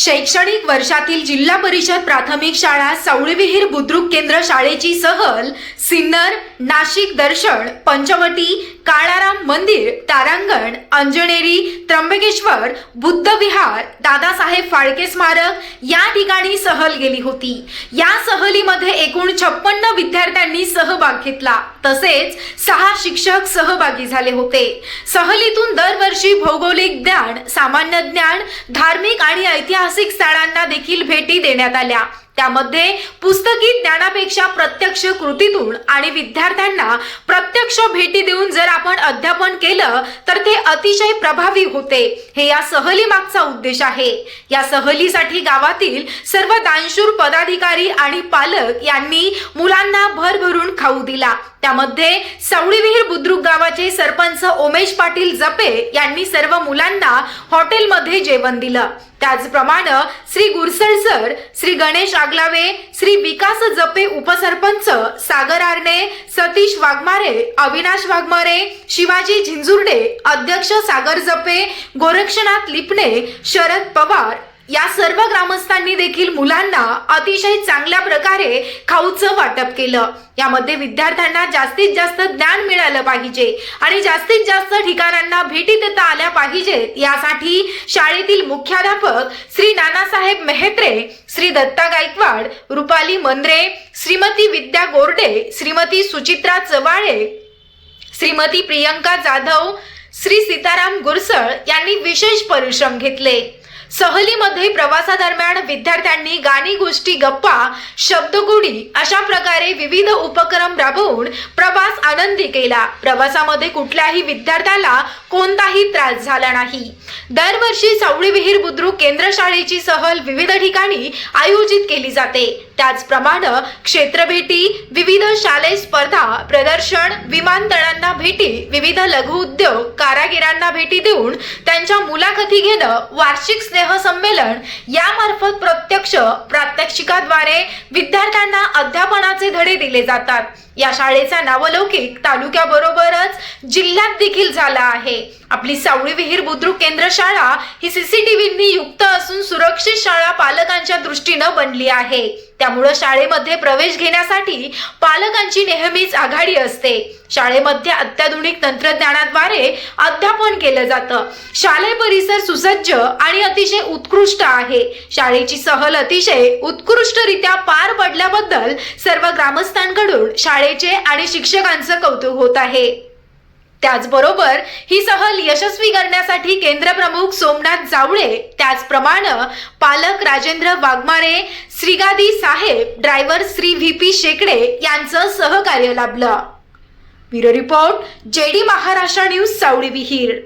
शैक्षणिक वर्षातील जिल्हा परिषद प्राथमिक शाळा सावळीविहीर बुद्रुक केंद्र शाळेची सहल सिन्नर नाशिक दर्शन पंचवटी काळाराम मंदिर तारांगण अंजनेरी त्र्यंबकेश्वर बुद्ध विहार दादासाहेब फाळके स्मारक या ठिकाणी सहल गेली होती. या सहलीमध्ये एकूण छप्पन्न विद्यार्थ्यांनी सहभाग घेतला. तसेच सहा शिक्षक सहभागी झाले होते. सहलीतून दरवर्षी भौगोलिक ज्ञान सामान्य ज्ञान धार्मिक आणि ऐतिहासिक स्थळांना देखील भेटी देण्यात आल्या. त्यामध्ये पुस्तकी ज्ञानापेक्षा प्रत्यक्ष कृतीतून आणि विद्यार्थ्यांना प्रत्यक्ष भेटी देऊन जर आपण अध्यापन केलं तर ते अतिशय प्रभावी होते. हे या सहली मागचा उद्देश आहे. या सहलीसाठी गावातील सर्व दानशूर पदाधिकारी आणि पालक यांनी मुलांना भरभरून खाऊ दिला. त्यामध्ये सावळीविहीर बुद्रुक गावाचे सरपंच उमेश पाटील जपे यांनी सर्व मुलांना हॉटेलमध्ये जेवण दिलं. त्याचप्रमाणे श्री गुरसळ सर श्री गणेश आगलावे श्री विकास जपे उपसरपंच सागर आरणे सतीश वाघमारे अविनाश वाघमारे शिवाजी झिंजुर्डे अध्यक्ष सागर जपे गोरक्षनाथ लिपणे शरद पवार या सर्व ग्रामस्थांनी देखील मुलांना अतिशय चांगल्या प्रकारे खाऊचं वाटप केलं. यामध्ये विद्यार्थ्यांना जास्तीत जास्त ज्ञान मिळालं पाहिजे आणि जास्तीत जास्त ठिकाणांना भेटी देता आल्या पाहिजेत. यासाठी शाळेतील मुख्याध्यापक श्री नानासाहेब मेहत्रे श्री दत्ता गायकवाड रुपाली मंद्रे श्रीमती विद्या गोरडे श्रीमती सुचित्रा चवाळे श्रीमती प्रियंका जाधव श्री सीताराम गुरसळ यांनी विशेष परिश्रम घेतले. सहलीमध्ये प्रवासादरम्यान विद्यार्थ्यांनी गाणी गोष्टी गप्पा शब्दगुडी अशा प्रकारे विविध उपक्रम राबवून प्रवास आनंदी केला. प्रवासामध्ये कुठल्याही विद्यार्थ्याला कोणताही त्रास झाला नाही. दरवर्षी सावळी विहीर बुद्रुक केंद्र शाळेची सहल विविध ठिकाणी आयोजित केली जाते. त्याचप्रमाणे क्षेत्रभेटी विविध शालेय स्पर्धा प्रदर्शन विमानतळांना भेटी विविध लघुउद्योग कारागिरांना भेटी देऊन त्यांच्या मुलाखती घेणं वार्षिक स्नेह संमेलन यामार्फत प्रत्यक्ष प्रात्यक्षिकाद्वारे विद्यार्थ्यांना अध्यापनाचे धडे दिले जातात. या शाळेचा नावलौकिक तालुक्याबरोबरच जिल्ह्यात देखील झाला आहे. आपली सावळी विहीर बुद्रुक केंद्र शाळा ही सीसीटीव्हीनी युक्त असून सुरक्षित शाळा पालकांच्या दृष्टीनं बनली आहे. त्यामुळं शाळेमध्ये प्रवेश घेण्यासाठी पालकांची नेहमीच आघाडी असते. शाळेमध्ये अत्याधुनिक तंत्रज्ञानाद्वारे अध्यापन केलं जातं. शालेय परिसर सुसज्ज आणि अतिशय उत्कृष्ट आहे. शाळेची सहल अतिशय उत्कृष्टरित्या पार पडल्याबद्दल सर्व ग्रामस्थांकडून शाळेचे आणि शिक्षकांचं कौतुक होत आहे. त्याचबरोबर ही सहल यशस्वी करण्यासाठी केंद्र प्रमुख सोमनाथ जावळे त्याचप्रमाणे पालक राजेंद्र वाघमारे श्रीगादी साहेब driver Shri V P Shekade यांचं सहकार्य लाभलं. Bureau report J D Maharashtra news Savali Vihir.